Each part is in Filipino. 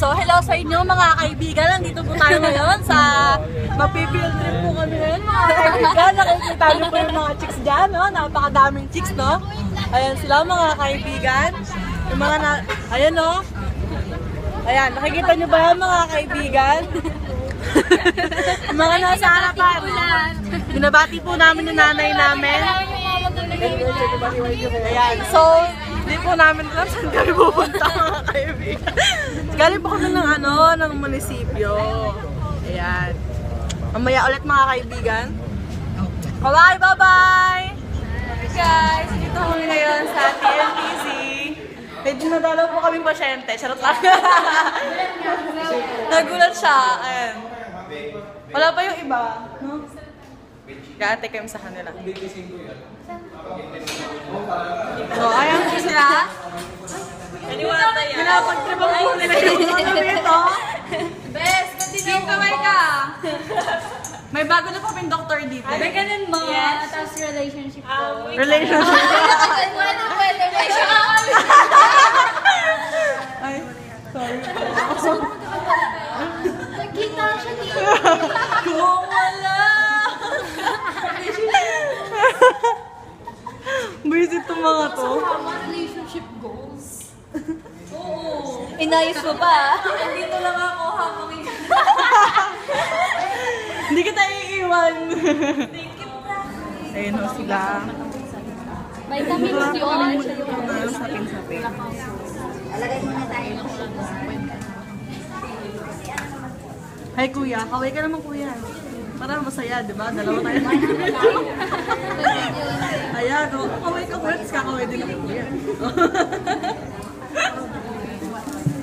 So, hello sa inyo mga kaibigan. Nandito po tayo ngayon sa mapifield trip po kami ngayon mga kaibigan. Nakikita niyo po yung mga chicks dyan, no? Napakadaming chicks, no? Ayan sila mga kaibigan. Yung mga na... Ayan, no? Ayan, nakikita niyo ba yan mga kaibigan? Yung mga nasa harapan. Binabati po namin yung nanay namin. Ayan, so, hindi po namin alam saan kami pupunta mga kaibigan. Galing po kami ng ano, ng munisipyo. Ayan. Mamaya ulit mga kaibigan. Bye, bye-bye! Guys, dito kami ngayon sa TNTC. Medyo nadalaw po kaming pasyente. Charot lang. Nagulat siya. Ayan. Wala pa yung iba. No? Gaante kami sa kanila. So, ayan po sila. Pinapagtribang po nila yung ano dito. Best, continue kamay ka. May bago na po yung doctor dito. May ganun mo. Yes. Tapos relationship ko. Relationship. Pwede, pwede, pwede. Ay, sorry. Nagkita siya dito. Kung wala. Visit itong mga to. relationship goals. Oo. Inayos mo pa. Andito lang ako habang Hindi kita iiwan. Ayun ho sila. Vitamins yun. Sapin-sapin. Hi kuya, kaway ka naman kuya. Para masaya, di ba? Dalawa tayo. Ayan, oh, kaway ka first, kakaway din ako kuya.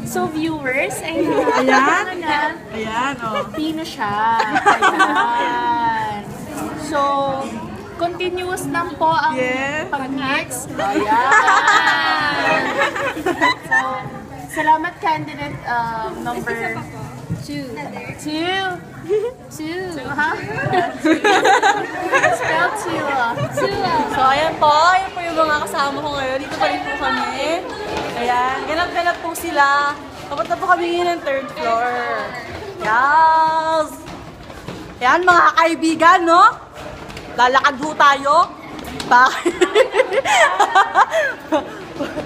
So viewers, ayun. Ayan. Ayan, oh. Pino siya. Ayan. So, continuous lang po ang Yes. pag-mix. Ayan. So, salamat candidate um, number Two. two. Two. Ha? Spell two. Two. So, ayan po. Ayan po yung mga kasama ko ngayon. Dito pa rin po kami. Ayan. Ganap-ganap po sila. Kapunta po kami ngayon ng third floor. Yes! Ayan, mga kaibigan, no? Lalakad po tayo. Bakit?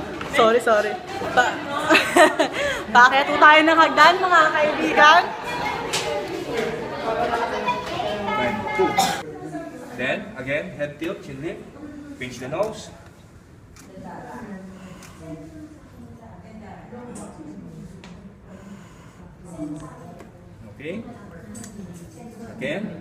sorry, sorry. Ba Bakit po tayo ng hagdan, mga kaibigan? Then, again, head tilt, chin lift, pinch the nose. Okay. Again.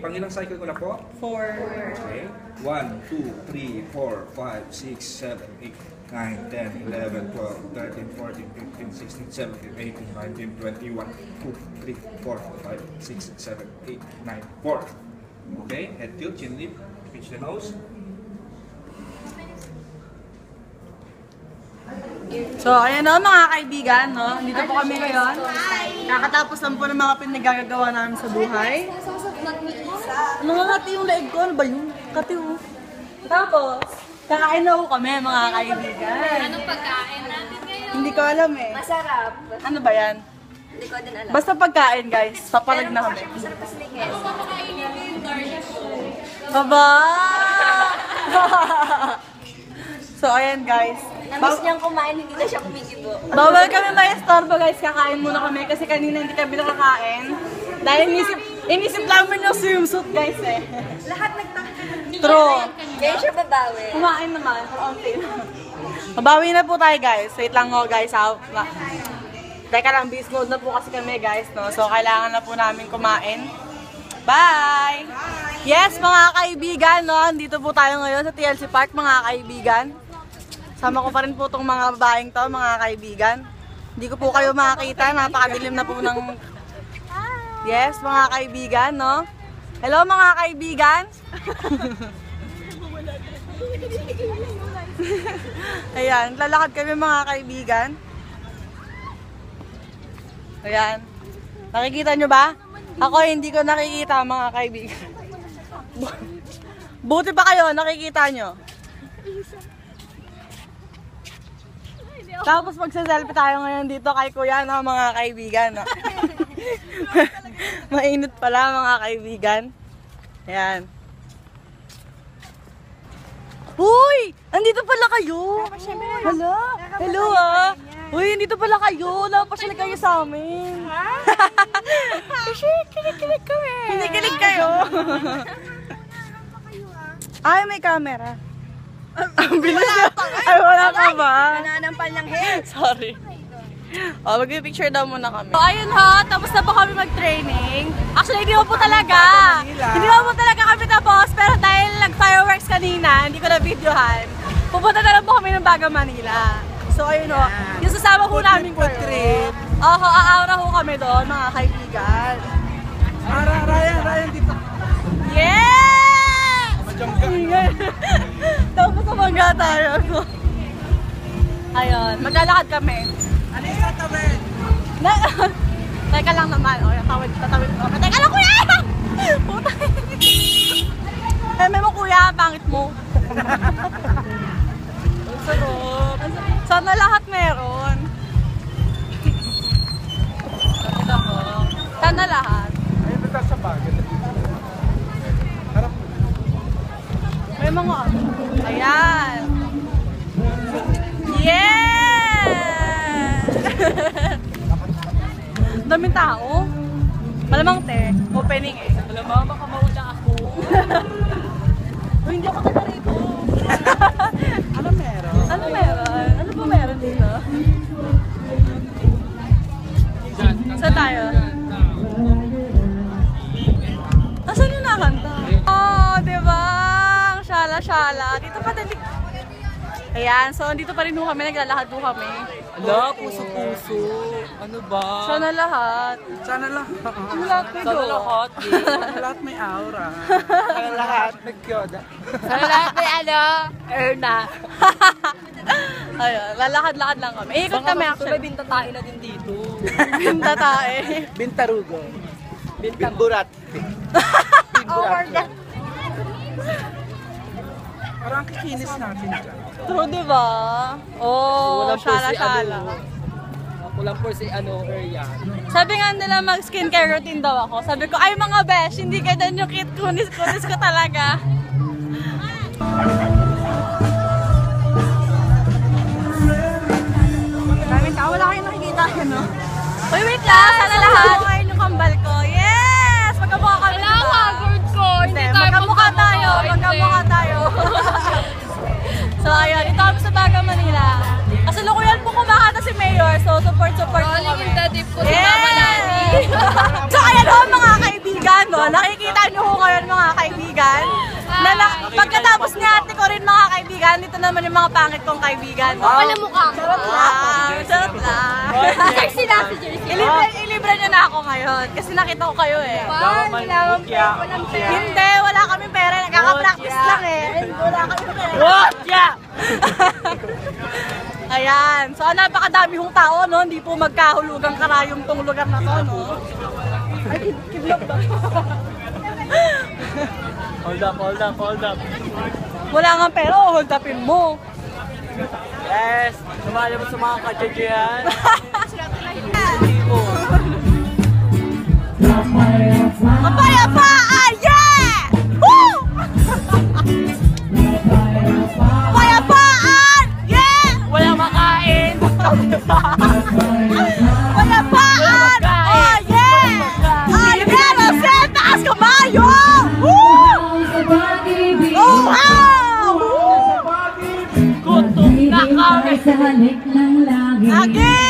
Pangilang cycle ko na po? Four. Okay. 1, 2, 3, 4, 5, 6, 7, 8, 9, 10, 11, 12, 13, 14, 15, 16, 17, 18, 19, 21, 2, 3, 4, 5, 6, 7, 8, 9, 4. Okay, head tilt, chin lift, pinch the nose. So, ayan o mga kaibigan, no? Dito po kami ngayon. Kakatapos lang po ng mga pinagagagawa namin sa buhay. Nangangati yung leeg ko. Ano ba yun? Kati oh. Tapos, kakain na po kami mga kaibigan. Anong pagkain natin ngayon? Hindi ko alam eh. Masarap. Ano ba yan? Hindi ko din alam. Basta pagkain guys. Papalag na kami. Masarap pa sila guys. Baba! so, ayan guys. Namiss niyang kumain, hindi na siya kumikibo. Bawal kami may estorbo guys, kakain muna kami kasi kanina hindi kami nakakain. Dahil inisip, inisip namin yung swimsuit guys eh. Lahat nagtaka. True. Kaya siya babawi. Kumain naman, kaunti lang. Mabawi na po tayo guys. Wait lang ho guys ha. Ma Teka lang, beast mode na po kasi kami guys, no? So, kailangan na po namin kumain. Bye! Yes, mga kaibigan, no? Dito po tayo ngayon sa TLC Park, mga kaibigan. Sama ko pa rin po itong mga babaeng to, mga kaibigan. Hindi ko po kayo makakita, napakadilim na po ng... Yes, mga kaibigan, no? Hello mga kaibigan. Ayan, lalakad kami mga kaibigan. Ayan. Nakikita nyo ba? Ako hindi ko nakikita mga kaibigan. Bu- Buti pa kayo, nakikita nyo. Tapos magsa-selfie tayo ngayon dito kay Kuya no, mga kaibigan. No? Mainit pala mga kaibigan. Ayan. Uy! Andito pala kayo! Hello! Hello ah! Uy, andito pala kayo! Napasyal kayo sa amin! Kinikilig kami! Kinikilig kayo! Ay, may camera. Ang bilis na. Ay, wala ka ba? Nananampal ng hair. Sorry. Oh, mag-picture daw muna kami. So, ayun ho, tapos na po kami mag-training. Actually, hindi mo po talaga. Hindi mo po talaga kami tapos, pero dahil nag-fireworks kanina, hindi ko na-videohan. Pupunta na lang po kami ng Baga, Manila. So, ayun ho, yung sasama po namin food trip. Oo, aaura ho kami doon, mga kaibigan. Ara, Ryan, Ryan dito. Yes! Ingay. Tapos sabangga tayo. Ayun, maglalakad kami. Alisa, tabi. Na, teka lang naman. O, tatawid, tatawid. O, teka lang, kuya! Puta. Meme mo, kuya. Pangit mo. Ang sarap. Sana lahat meron. Ko. Sana lahat. Ayun, basta sa bagay. Harap mo. May mga ano. Daming tao. Malamang te, opening eh. Alam mo, baka mauna ako. Uy, hindi ako taga rito. Ano meron? Ano meron? Ano ba meron dito? Saan tayo? Asan yung nakanta? Oh, di ba? Shala-shala. Dito pa dali. Ayan, so dito pa rin ho kami, naglalakad ho kami. Ala, puso-puso. Ano ba? Sana lahat. Sana lang. Lahat may Sana lahat. Lahat may aura. Sana lahat may kyoda. Sana lahat may ano, Erna. Ayun, lalakad-lakad lang kami. Ikot kami actually. bintatain na din dito. Binta tayo. Bintarugo. Bimburat. Oh my God. Parang kikinis natin dyan. True, di ba? Oh, per se shala-shala. ano. Ako lang po si ano, area. Sabi nga nila mag skincare routine daw ako. Sabi ko, ay mga besh, hindi ganyan yung kit kunis-kunis ko talaga. Daming tao, wala kayong nakikita yun, no? Uy, wait lang! Sana lahat! Ngayon yung kambal ko. Yes! Magkamukha kami. Wala Haggard ko. Hindi tayo magkamukha tayo. Magkamukha tayo. so, ayun. Ito kami sa Baga, Manila. Kasi lukuyan po kumakata si Mayor. So, support-support po Calling kami. in the deep ko si Mama Lani. so, ayan ho, mga kaibigan, no? Nakikita nyo ho ngayon, mga kaibigan. Na, na pagkatapos ni ate ko rin, mga kaibigan, dito naman yung mga pangit kong kaibigan. Wala mukha ko. Wow, sarap lang. Sexy na si Jersey. Ilibre, ilibre nyo na ako ngayon kasi nakita ko kayo eh. Wow, kailangan pa walang pera. Hindi, wala kami pera. Nagkaka-practice lang eh. Wala kami pera. Watcha! Ayan. So, napakadami hong tao, no? Hindi po magkahulugang karayom tong lugar na to, no? Ay, kidlap ba? Hold up, hold up, hold up. Wala nga pera, oh, hold upin mo. Yes! Sumali mo sa mga kadyajayan. sa halik ng langit. Naghintay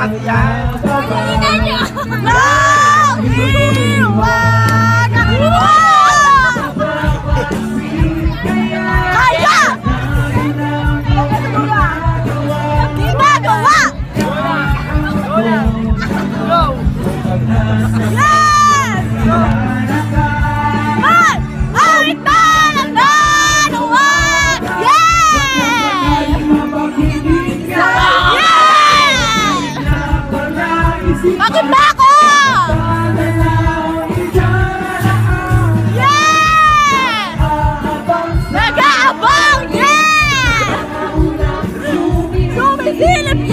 mati ya. No. Philip